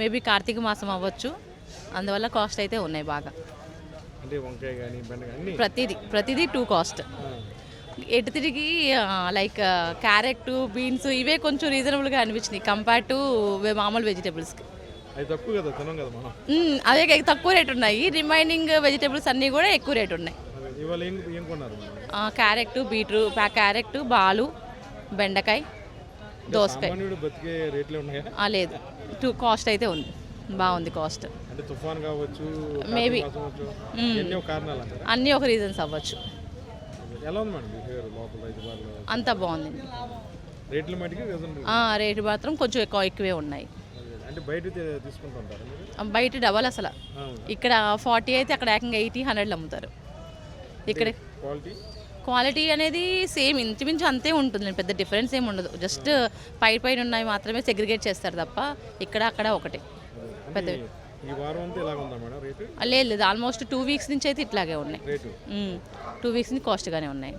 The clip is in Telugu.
మేబీ కార్తీక మాసం అవ్వచ్చు. అందువల్ల కాస్ట్ అయితే ఉన్నాయి బాగా. ప్రతిదీ ప్రతిదీ టూ కాస్ట్ ఎటు తిరిగి లైక్ క్యారెట్ బీన్స్ ఇవే కొంచెం రీజనబుల్గా అనిపించినాయి కంపేర్ టు మామూలు వెజిటేబుల్స్కి అది తక్కువ రేట్ ఉన్నాయి. రిమైనింగ్ వెజిటేబుల్స్ అన్నీ కూడా ఎక్కువ రేట్ ఉన్నాయి. క్యారెట్ బీట్రూ క్యారెట్ బాలు బెండకాయ. దోసకాయ. లేదు. టూ కాస్ట్ అయితే ఉంది. బాగుంది కాస్ట్. అంటారా? అన్నీ ఒక రీజన్స్ అవ్వచ్చు. అంతా బాగుందండి రేట్ల రేటు మాత్రం కొంచెం ఎక్కువ ఎక్కువే ఉన్నాయి. బయట డబల్ అసలు. ఇక్కడ ఫార్టీ అయితే అక్కడ ఏకంగా ఎయిటీ హండ్రెడ్లు అమ్ముతారు. ఇక్కడ క్వాలిటీ అనేది సేమ్ ఇంచుమించు అంతే ఉంటుంది పెద్ద డిఫరెన్స్ ఏమి ఉండదు. జస్ట్ పై పైన ఉన్నాయి మాత్రమే సెగ్రిగేట్ చేస్తారు తప్ప ఇక్కడ అక్కడ ఒకటే. ఆ, లేదు లేదు. ఆల్మోస్ట్ టూ వీక్స్ నుంచి అయితే ఇట్లాగే ఉన్నాయి. టూ వీక్స్ నుంచి కాస్ట్గానే ఉన్నాయి.